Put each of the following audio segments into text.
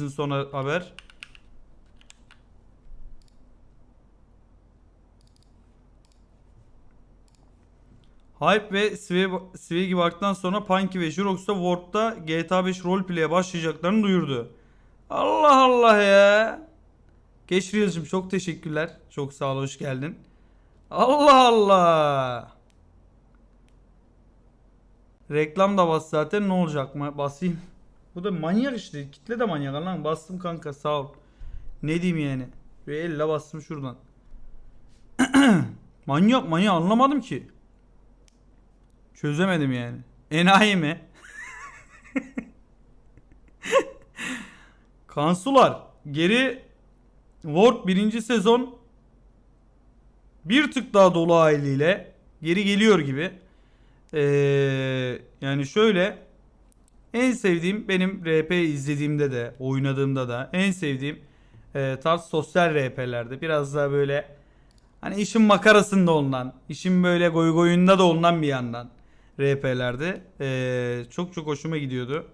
sizin son haber. Hype ve Swag- Swaggy Bark'tan sonra Punky ve Jirox'ta Warp'ta GTA 5 roleplay'e başlayacaklarını duyurdu. Allah Allah ya. Reels'cim çok teşekkürler. Çok sağ ol hoş geldin. Allah Allah. Reklam da bas zaten ne olacak mı? Basayım. Bu da manyak işte. Kitle de manyak lan. Bastım kanka sağ ol. Ne diyeyim yani. Ve elle bastım şuradan. manyak manyak anlamadım ki. Çözemedim yani. Enayi mi? Kansular geri Word birinci sezon bir tık daha dolu haliyle geri geliyor gibi. Ee, yani şöyle en sevdiğim benim RP izlediğimde de oynadığımda da en sevdiğim e, tarz sosyal RP'lerde biraz daha böyle hani işin makarasında olunan işin böyle goy goyunda da olunan bir yandan RP'lerde ee, çok çok hoşuma gidiyordu.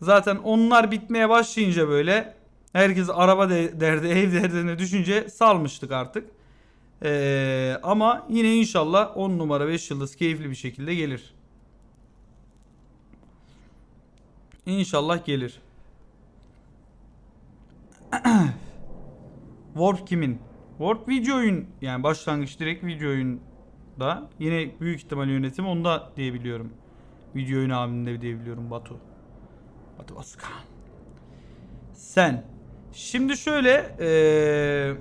Zaten onlar bitmeye başlayınca böyle herkes araba de- derdi ev derdine düşünce salmıştık artık. Ee, ama yine inşallah 10 numara 5 yıldız keyifli bir şekilde gelir. İnşallah gelir. Warp kimin? Warp video oyun yani başlangıç direkt video oyun da yine büyük ihtimal yönetim onda diye biliyorum. Video oyun abimde diye biliyorum Batu. Batu Özkan. Sen. Şimdi şöyle eee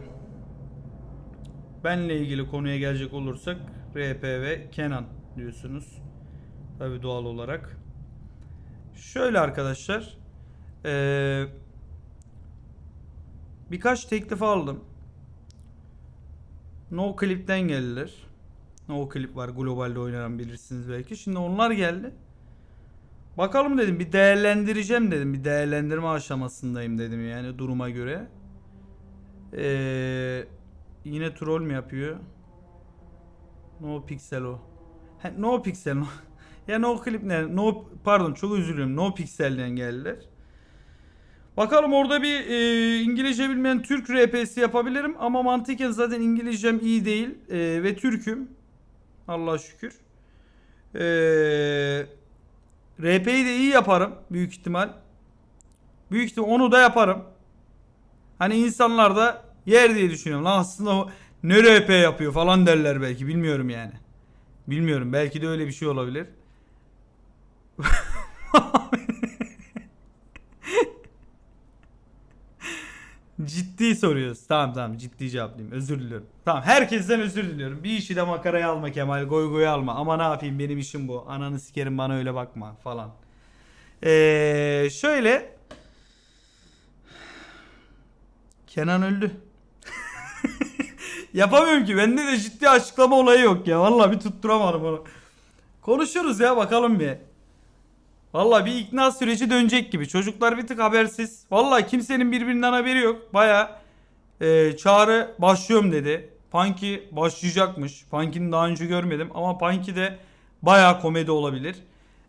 benle ilgili konuya gelecek olursak RP ve Kenan diyorsunuz. Tabi doğal olarak. Şöyle arkadaşlar. eee, birkaç teklif aldım. No Clip'ten geldiler. No Clip var globalde oynanan bilirsiniz belki. Şimdi onlar geldi. Bakalım dedim bir değerlendireceğim dedim. Bir değerlendirme aşamasındayım dedim yani duruma göre. Ee, yine troll mü yapıyor? No Pixel o. He, no Pixel no. ya No Clip ne? No pardon çok özür diliyorum. No Pixel'den geldiler. Bakalım orada bir e, İngilizce bilmeyen Türk RP'si yapabilirim ama mantıken zaten İngilizcem iyi değil e, ve Türk'üm. Allah'a şükür. E, RP'yi de iyi yaparım büyük ihtimal. Büyük ihtimal onu da yaparım. Hani insanlar da yer diye düşünüyorum. Lan aslında ne RP yapıyor falan derler belki bilmiyorum yani. Bilmiyorum belki de öyle bir şey olabilir. Ciddi soruyoruz. Tamam tamam ciddi cevaplayayım. Özür diliyorum. Tamam herkesten özür diliyorum. Bir işi de makaraya alma Kemal. Goy goy alma. Ama ne yapayım benim işim bu. Ananı sikerim bana öyle bakma falan. Ee, şöyle. Kenan öldü. Yapamıyorum ki. Bende de ciddi açıklama olayı yok ya. Vallahi bir tutturamadım onu. Konuşuruz ya bakalım bir. Vallahi bir ikna süreci dönecek gibi. Çocuklar bir tık habersiz. Vallahi kimsenin birbirinden haberi yok. Baya e, Çağrı başlıyorum dedi. Punky başlayacakmış. Punky'ni daha önce görmedim ama Punky de baya komedi olabilir.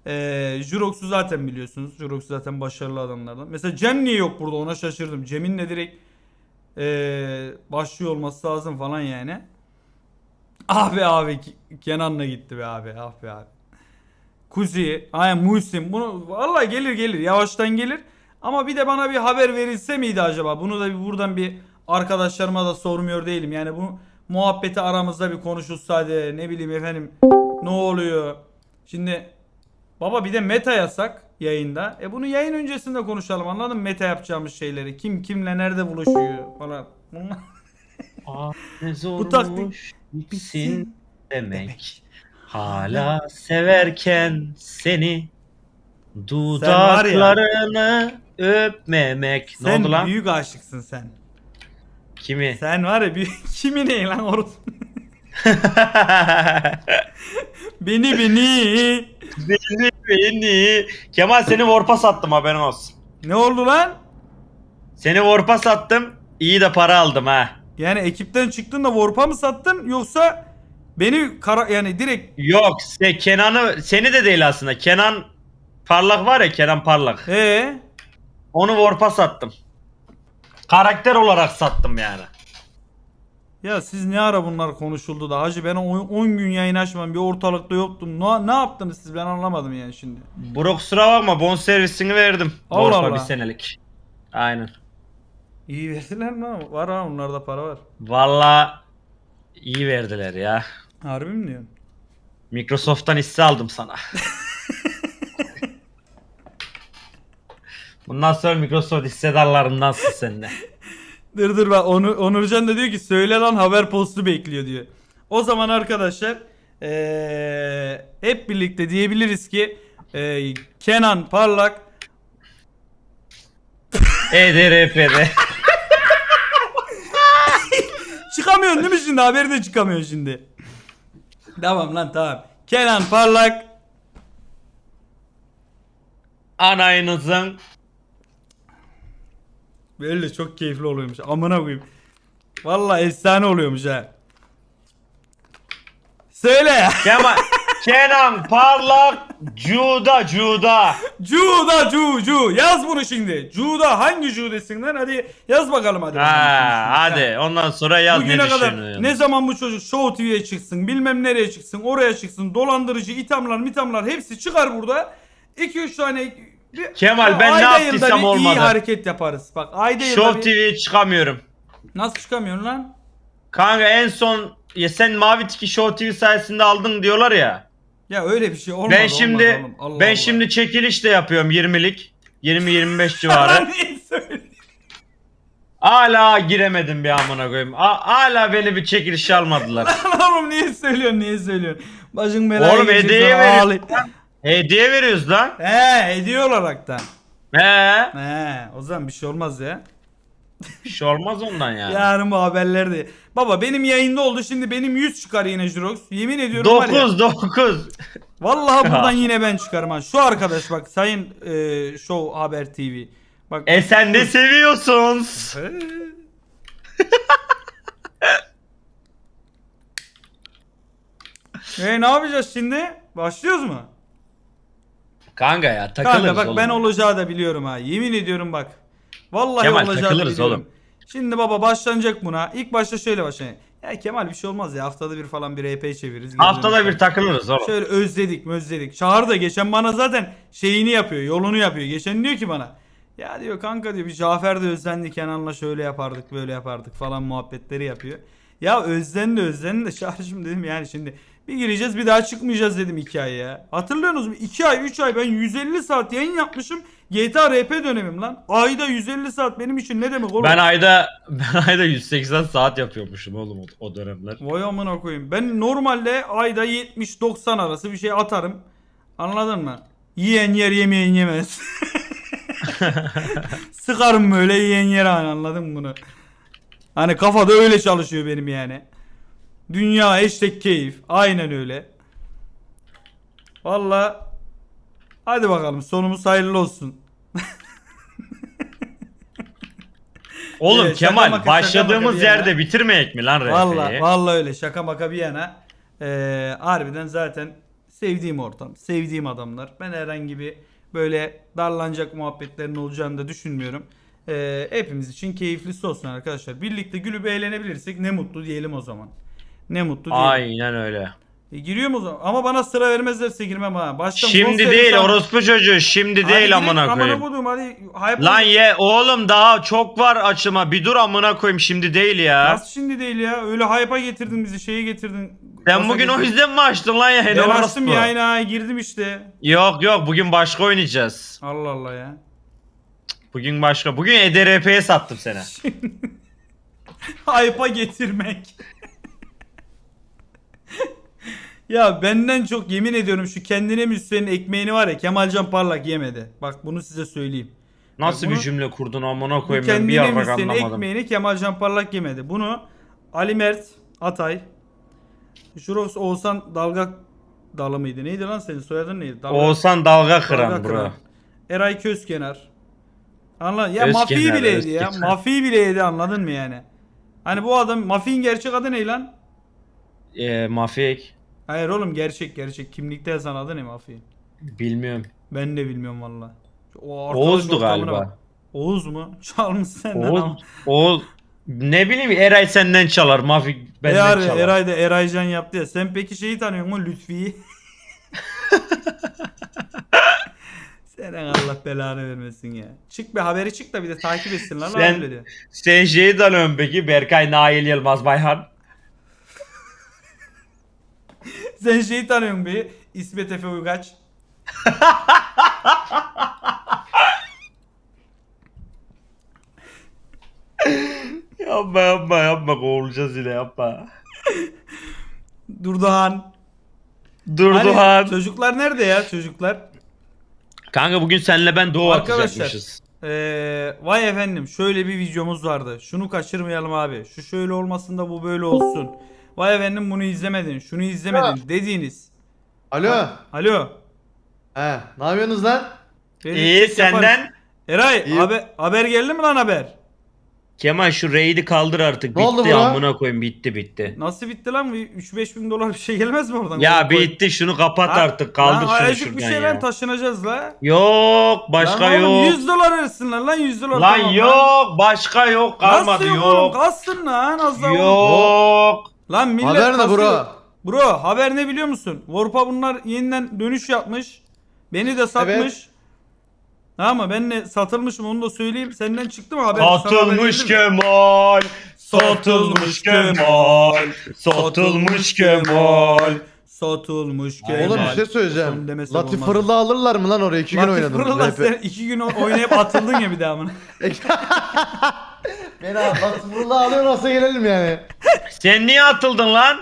E, Jurox'u zaten biliyorsunuz. Jurox zaten başarılı adamlardan. Mesela Cem niye yok burada ona şaşırdım. Cem'in de direkt e, başlıyor olması lazım falan yani. Abi abi K- Kenan'la gitti be abi. Ah be abi. Kuzi, aynen Muhsin. Bunu vallahi gelir gelir. Yavaştan gelir. Ama bir de bana bir haber verilse miydi acaba? Bunu da bir buradan bir arkadaşlarıma da sormuyor değilim. Yani bu muhabbeti aramızda bir konuşulsaydı ne bileyim efendim ne oluyor? Şimdi baba bir de meta yasak yayında. E bunu yayın öncesinde konuşalım anladın mı? Meta yapacağımız şeyleri. Kim kimle nerede buluşuyor falan. Bunlar... Ah ne Bu taktik zormuş bitsin demek. Hala severken seni dudaklarını öpmemek. Ne Sen oldu lan? büyük aşıksın sen. Kimi? Sen var ya büyük... Kimi ne lan orası? Beni beni. beni beni. Kemal seni Warp'a sattım haberin olsun. Ne oldu lan? Seni Warp'a sattım. iyi de para aldım ha. Yani ekipten çıktın da Warp'a mı sattın yoksa beni kara yani direkt Yok se Kenan'ı seni de değil aslında. Kenan Parlak var ya Kenan Parlak. ee Onu Warp'a sattım. Karakter olarak sattım yani. Ya siz ne ara bunlar konuşuldu da hacı ben 10 gün yayın açmam bir ortalıkta yoktum. Ne, ne yaptınız siz ben anlamadım yani şimdi. Bro kusura bakma bon servisini verdim. Allah Warp'a Allah. bir senelik. Aynen. İyi verdiler mi? Var ha onlarda para var. Valla iyi verdiler ya. Harbi mi diyorsun? Microsoft'tan hisse aldım sana. Bundan sonra Microsoft hissedarlarındansın sen de. Dur dur bak Onur, Onurcan da diyor ki söyle lan haber postu bekliyor diyor. O zaman arkadaşlar eee, hep birlikte diyebiliriz ki eee, Kenan Parlak EDRP'de. çıkamıyorsun değil mi şimdi haberi de çıkamıyor şimdi. Tamam lan tamam. Kenan Parlak Anayınızın böyle çok keyifli oluyormuş. Amına koyayım. Vallahi efsane oluyormuş ha. Söyle. Kemal Kenan Parlak Cuda Cuda. Cuda cu cu. Yaz bunu şimdi. Cuda hangi cudesin lan? Hadi yaz bakalım hadi. Ha hadi ondan sonra yaz Bugüne ne kadar ne zaman bu çocuk Show TV'ye çıksın, bilmem nereye çıksın, oraya çıksın, dolandırıcı, ithamlar, mitamlar hepsi çıkar burada. 2-3 tane bir- Kemal, ben ne yaptıysam olmadı. iyi hareket yaparız. Bak ayda Show bir... TV'ye çıkamıyorum. Nasıl çıkamıyorsun lan? Kanka en son ya sen Mavi Tiki Show TV sayesinde aldın diyorlar ya. Ya öyle bir şey olmaz. ben şimdi oğlum. Allah ben Allah. şimdi çekiliş de yapıyorum 20'lik. 20-25 civarı. Niye söylüyorsun? Hala giremedim bir amına koyayım. A- hala beni bir çekilişe almadılar. Lan oğlum niye söylüyorsun niye söylüyorsun? Bacın belaya Oğlum, girecek hediye sana, veriyor. ağlay- Hediye veriyoruz lan. He hediye olaraktan. He. He o zaman bir şey olmaz ya. Bir şey olmaz ondan yani. Yarın bu haberlerde. Baba benim yayında oldu şimdi benim 100 çıkar yine Jirox. Yemin ediyorum var ya. 9 9. Vallahi buradan yine ben çıkarım ha. Şu arkadaş bak Sayın e, Show Haber TV. Bak. E sen de seviyorsun. e ne yapacağız şimdi? Başlıyoruz mu? Kanka ya takılırız Kanka bak oğlum. ben olacağı da biliyorum ha. Yemin ediyorum bak. Vallahi Kemal, olacağı da takılırız biliyorum. oğlum. Şimdi baba başlanacak buna. İlk başta şöyle başlayın. Ya Kemal bir şey olmaz ya. Haftada bir falan bir EP çeviririz. Haftada bir takılırız oğlum. Şöyle özledik özledik. Çağrı da geçen bana zaten şeyini yapıyor. Yolunu yapıyor. Geçen diyor ki bana. Ya diyor kanka diyor bir Cafer de özlendi Kenan'la şöyle yapardık böyle yapardık falan muhabbetleri yapıyor. Ya özlendi özlendi de Çağrı'cım dedim yani şimdi bir gireceğiz bir daha çıkmayacağız dedim 2 ay ya. Hatırlıyorsunuz mu? 2 ay 3 ay ben 150 saat yayın yapmışım. GTA RP dönemim lan. Ayda 150 saat benim için ne demek oğlum? Ben ayda ben ayda 180 saat yapıyormuşum oğlum o, o dönemler. Vay amına koyayım. Ben normalde ayda 70-90 arası bir şey atarım. Anladın mı? Yiyen yer yemeyen yemez. Sıkarım böyle yiyen yer hani anladın mı bunu? Hani kafada öyle çalışıyor benim yani. Dünya hashtag keyif. Aynen öyle. Valla hadi bakalım sonumuz hayırlı olsun. Oğlum Evet, şaka Kemal maka, şaka başladığımız maka bir yana. yerde bitirmeyek mi lan RP'yi? Valla valla öyle şaka maka bir yana. Ee, harbiden zaten sevdiğim ortam, sevdiğim adamlar. Ben herhangi bir böyle darlanacak muhabbetlerin olacağını da düşünmüyorum. Ee, hepimiz için keyiflisi olsun arkadaşlar. Birlikte gülüp eğlenebilirsek ne mutlu diyelim o zaman. Ne mutlu diyelim. Aynen öyle. E, giriyor mu o zaman? Ama bana sıra vermezlerse girmem ha. Baştan Şimdi değil orospu çocuğu şimdi değil amına koyayım. koydum hadi. Hype Lan ye oğlum daha çok var açıma bir dur amına koyayım şimdi değil ya. Nasıl şimdi değil ya? Öyle hype'a getirdin bizi, şeye getirdin. Sen bugün o getirdin. yüzden mi açtın lan yayını Ben açtım yayına girdim işte. Yok yok bugün başka oynayacağız. Allah Allah ya. Bugün başka. Bugün EDRP'ye sattım seni. Hype'a getirmek. Ya benden çok yemin ediyorum şu kendine müstehcen ekmeğini var ya Kemalcan Parlak yemedi. Bak bunu size söyleyeyim. Nasıl bunu- bir cümle kurdun amına koyayım ben bir yarrak anlamadım. ekmeğini Kemalcan Parlak yemedi. Bunu Ali Mert Atay Jurox Oğuzhan Dalga Dalı mıydı? Neydi lan senin soyadın neydi? Dalga- Oğuzhan dalga kıran Dalga bro. kıran. Eray Közkenar. Anladın? Ya Özkenar, Mafi'yi bile yedi ya. Mafi'yi bile yedi anladın mı yani? Hani bu adam Mafi'nin gerçek adı ne lan? Eee mafik. Hayır oğlum gerçek gerçek. Kimlikte yazan adı ne Mafi? Bilmiyorum. Ben de bilmiyorum valla. Oğuz'du galiba. bak. Oğuz mu? Çalmış senden ama. Oğuz, Oğuz ne bileyim Eray senden çalar. Mafik benden Eray, çalar. Eray da Eraycan yaptı ya. Sen peki şeyi tanıyor musun Lütfi'yi? Senin Allah belanı vermesin ya. Çık bir haberi çık da bir de takip etsinler lan Sen-. Sen şeyi tanıyorsun peki Berkay Nail Yılmaz Bayhan. Sen şeyi tanıyorsun bir İsmet Efe Uygaç. Yapma yapma yapma kovulacağız yine yapma. Durdoğan. Durduhan. Hani çocuklar nerede ya çocuklar? Kanka bugün senle ben doğu Arkadaşlar. atacakmışız. Ee, vay efendim şöyle bir videomuz vardı. Şunu kaçırmayalım abi. Şu şöyle olmasın da bu böyle olsun. Vay efendim bunu izlemedin, şunu izlemedin dediğiniz. Alo. Alo. He, ne yapıyorsunuz lan? Benim İyi çek yaparız. senden. Eray İyi. haber, haber geldi mi lan haber? Kemal şu raid'i kaldır artık. Ne oldu bitti buna? amına koyayım bitti bitti. Nasıl bitti lan? 3-5 bin dolar bir şey gelmez mi oradan? Ya Koy- bitti şunu kapat Ha? artık kaldır Lan şunu şuradan bir ya. şeyden taşınacağız la. Yok başka lan oğlum yok. 100 dolar versinler lan 100 dolar. Lan tamam yok başka yok kalmadı Nasıl yok, yok. oğlum? Kalsın lan az daha. oğlum. Yok. Lan millet Haber ne bro? Bro haber ne biliyor musun? Warp'a bunlar yeniden dönüş yapmış. Beni de satmış. Evet. Mı? Ben de satılmışım onu da söyleyeyim. Senden çıktı mı haber? Satılmış? Kemal. Satılmış Kemal. Satılmış Kemal. Satılmış. Kemal. Oğlum bir şey söyleyeceğim. Latif. Fırıl'da alırlar mı lan oraya? iki gün Latif oynadım. Fırıl'la RP. sen iki gün oynayıp atıldın ya bir daha mı? Beni Latif Fırıl'da alıyor nasıl gelelim yani? Sen niye atıldın lan?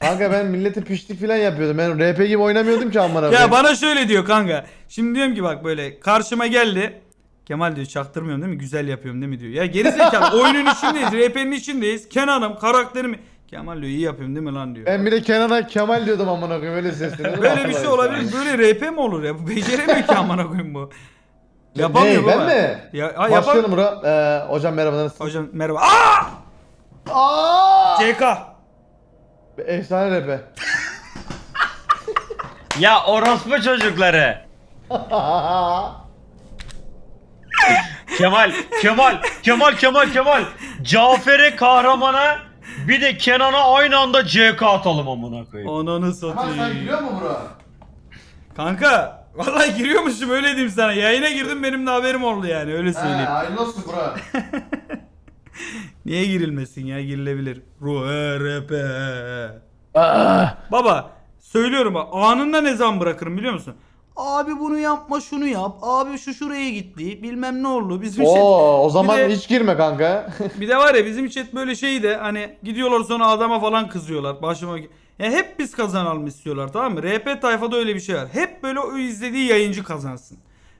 Kanka ben milleti piştik falan yapıyordum. Ben RP gibi oynamıyordum ki amına ya koyayım. bana şöyle diyor kanka. Şimdi diyorum ki bak böyle karşıma geldi. Kemal diyor çaktırmıyorum değil mi? Güzel yapıyorum değil mi diyor. Ya gerizekalı oyunun içindeyiz. RP'nin içindeyiz. Kenan'ım karakterimi. Kemal diyor iyi yapıyorum değil mi lan diyor. Ben bir de Kenan'a Kemal diyordum amına koyayım öyle sesleniyordum. Böyle bir şey olabilir. Böyle RP mi olur ya? Bu beceremiyor ki amına koyayım bu. Yapamıyor ne, ben baba. mi? Ya, ha, yapar. Başlıyorum bura. Ee, hocam merhaba nasılsın? Hocam merhaba. Aa! Aaaa! CK. Efsane RP. Ya orospu çocukları. Kemal, Kemal, Kemal, Kemal, Kemal. Cafer'e kahramana bir de Kenan'a aynı anda CK atalım amına koyayım. Ananı satayım. giriyor mu bura? Kanka vallahi giriyormuşum öyle diyeyim sana. Yayına girdim benim de haberim oldu yani öyle He söyleyeyim. hayırlı olsun bura. Niye girilmesin ya girilebilir. E, RP. Aa! Baba söylüyorum bak anında ne zaman bırakırım biliyor musun? Abi bunu yapma şunu yap. Abi şu şuraya gitti. Bilmem ne oldu. Bizim chat, Oo, o zaman Bir de- hiç girme kanka. bir de var ya bizim chat böyle şey de hani gidiyorlar sonra adama falan kızıyorlar. Başıma ya hep biz kazanalım istiyorlar tamam mı? RP tayfada öyle bir şey var. Hep böyle o izlediği yayıncı kazansın.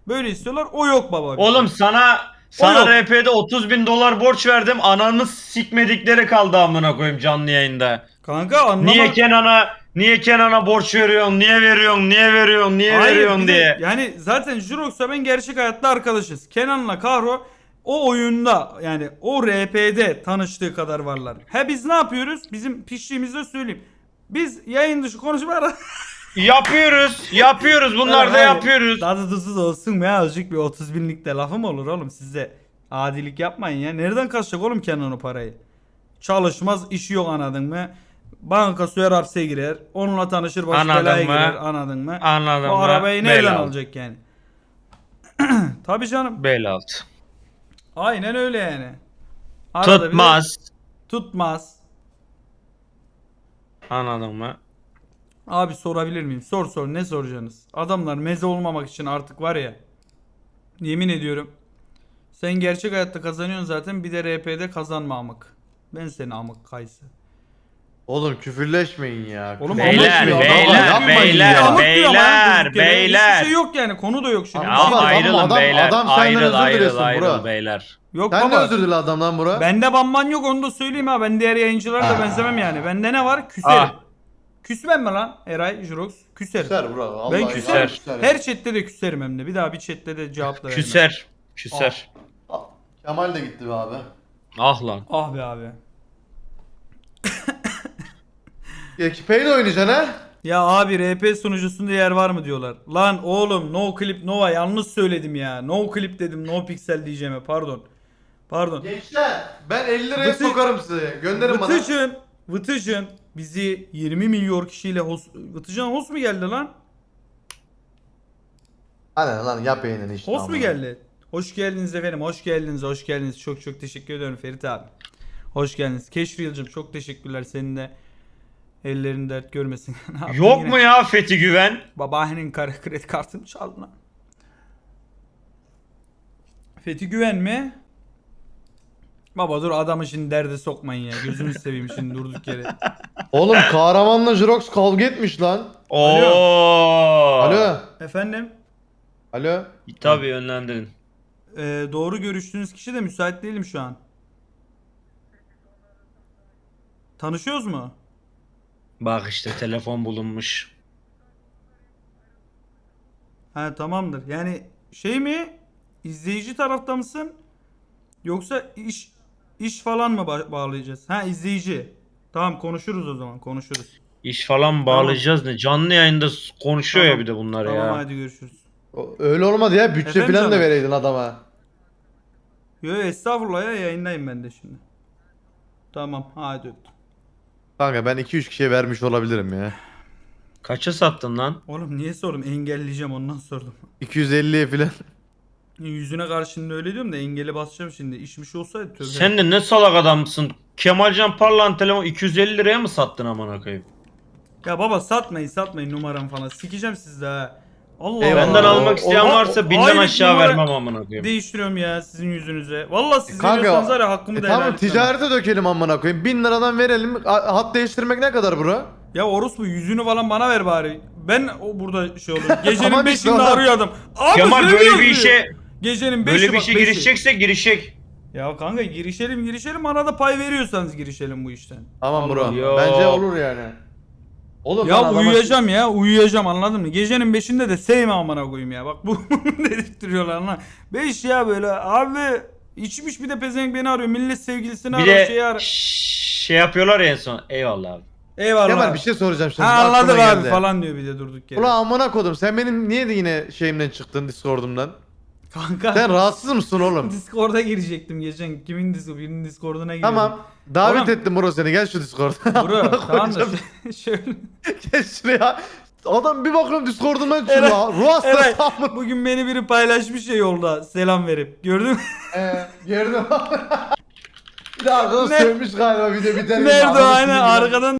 Böyle istiyorlar. O yok baba. Oğlum sana sana yok. RP'de 30 bin dolar borç verdim. Ananı sikmedikleri kaldı amına koyayım canlı yayında. Kanka anlama. Niye Kenan'a niye Kenan'a borç veriyorsun? Niye veriyorsun? Niye veriyorsun? Niye Hayır, veriyorsun de diye. Yani zaten Jurox'la ben gerçek hayatta arkadaşız. Kenan'la Kahro o oyunda yani o RP'de tanıştığı kadar varlar. He biz ne yapıyoruz? Bizim piştiğimizde söyleyeyim. Biz yayın dışı konuşma Yapıyoruz. Yapıyoruz. Bunlar da Hayır, yapıyoruz. Tadı tuzsuz olsun ya azıcık bir 30 binlik de lafım olur oğlum size. Adilik yapmayın ya. Nereden kaçacak oğlum Kenan o parayı? Çalışmaz işi yok anladın mı? Banka soyar hapse girer. Onunla tanışır baş Anladın belaya mı? girer anladın mı? Anladım. o arabayı nereden alacak yani? Tabii canım. Bel alt. Aynen öyle yani. Arada bir de Tutmaz. Tutmaz. Anladın mı? Abi sorabilir miyim? Sor sor ne soracaksınız? Adamlar meze olmamak için artık var ya. Yemin ediyorum. Sen gerçek hayatta kazanıyorsun zaten bir de RP'de kazanma amık. Ben seni amık kaysı. Oğlum küfürleşmeyin ya. Oğlum Beyler, diyor, beyler, adam yapmayın beyler, ya. Amık diyor ama beyler, durduk yere. beyler. Hiçbir şey yok yani konu da yok şimdi. Ya şey Adam- ayrılın adam- beyler. adam senden ayrıl özür ayrıl dilesin ayrıl bro. beyler. Yok Sen de baba. özür dile adamdan bura. Bende banman yok onu da söyleyeyim ha. Ben diğer yayıncılara da Aa. benzemem yani. Bende ne var? Küserim. Ah. Küsmem mi lan Eray, Jurox? Küserim. Küser bura. Allah Ben küserim. Küser. Her chatte de küserim hem de. Bir daha bir chatte de cevap da vermem. Küser. Küser. Kemal de gitti be abi. Ah lan. Ah be abi. Ekipeyle oynayacaksın ha? Ya abi RP sunucusunda yer var mı diyorlar. Lan oğlum no clip nova yanlış söyledim ya. No clip dedim no pixel diyeceğime pardon. Pardon. Gençler ben 50 liraya Vıtı- sokarım size. Gönderin bana. Vıtıcın, Vıtıcın bizi 20 milyon kişiyle host... Vıtıcın host mu geldi lan? Hadi lan yap yayınını işte. Host mu amına. geldi? Hoş geldiniz efendim. Hoş geldiniz. Hoş geldiniz. Çok çok teşekkür ediyorum Ferit abi. Hoş geldiniz. Keşriyel'cim çok teşekkürler. Senin de ellerin dert görmesin. Ne Yok yine? mu ya Fethi Güven? Babaannenin kare kredi kartını çaldın ha. Fethi Güven mi? Baba dur adamı şimdi derde sokmayın ya. Gözünü seveyim şimdi durduk yere. Oğlum kahramanla Jirox kavga etmiş lan. Oo. Alo. Efendim? Alo. Tabii yönlendirin. Ee, doğru görüştüğünüz kişi de müsait değilim şu an. Tanışıyoruz mu? Bak işte telefon bulunmuş. Ha tamamdır. Yani şey mi? İzleyici tarafta mısın? Yoksa iş iş falan mı ba- bağlayacağız? Ha izleyici. Tamam konuşuruz o zaman konuşuruz. İş falan bağlayacağız ne? Canlı yayında s- konuşuyor Tamam. ya bir de bunlar Tamam ya. hadi görüşürüz. O- Öyle olmadı ya. Bütçe Efendim falan da canım? vereydin adama. Yo yo, estağfurullah ya yayındayım ben de şimdi. Tamam hadi öptüm. Kanka ben 2-3 kişiye vermiş olabilirim ya. Kaça sattın lan? Oğlum niye sordum? Engelleyeceğim ondan sordum. 250'ye falan. Yüzüne karşı şimdi öyle diyorum da engeli basacağım şimdi. İşmiş olsaydı tövbe. Sen de ne salak adamsın. Kemalcan Parlan telefon 250 liraya mı sattın amına koyayım? Ya baba satmayın satmayın numaram falan. Sikeceğim sizde ha. Allah Eyvallah. Benden almak isteyen o- varsa binden aylık aşağı numara- vermem amına koyayım. Değiştiriyorum ya sizin yüzünüze. Vallahi siz Kanka, veriyorsanız var ya hakkımı E da tamam etmem. ticarete dökelim amına koyayım. 1000 liradan verelim. A- Hat değiştirmek ne kadar bro? Ya orospu yüzünü falan bana ver bari. Ben o burada şey olur. Gecenin Tamam 5'inde işte oğlum. arıyor adam. Abi Kemal böyle söylüyoruz bir diyor. işe Gecenin 5'i böyle bir işe beşi. girişeceksek girişecek. Ya kanka girişelim girişelim bana da pay veriyorsanız girişelim bu işten. Tamam bro. Yo. Bence olur yani. Oğlum Ya adama- uyuyacağım ya uyuyacağım anladın mı? Gecenin 5'inde de sevme amına koyayım ya. Bak bu dedirtiyorlar lan. 5 ya böyle abi içmiş bir de pezevenk beni arıyor. Millet sevgilisini Bir arıyor de şeyi arıyor. şş, şey yapıyorlar ya en son. Eyvallah abi. Eyvallah. Kemal bir şey soracağım şimdi. Ha aklıma anladık abi geldi. falan diyor bir de durduk yere. Ulan amına kodum sen benim niye de yine şeyimden çıktın Discord'umdan? Kanka. Sen rahatsız mısın oğlum? Discord'a girecektim geçen. Kimin Discord? Birinin Discord'una girdim. tamam. Davet Oğlum. ettim bro seni gel şu Discord'a. Bro tamam da Koyacağım. şöyle. Gel şuraya. Adam bir bakıyorum Discord'umdan çıkıyor. Evet. Ruh hastası Evet. amına. Bugün beni biri paylaşmış ya yolda selam verip. Gördün mü? Eee gördüm. bir de Ne- sövmüş galiba video biter. Nerede o aynen arkadan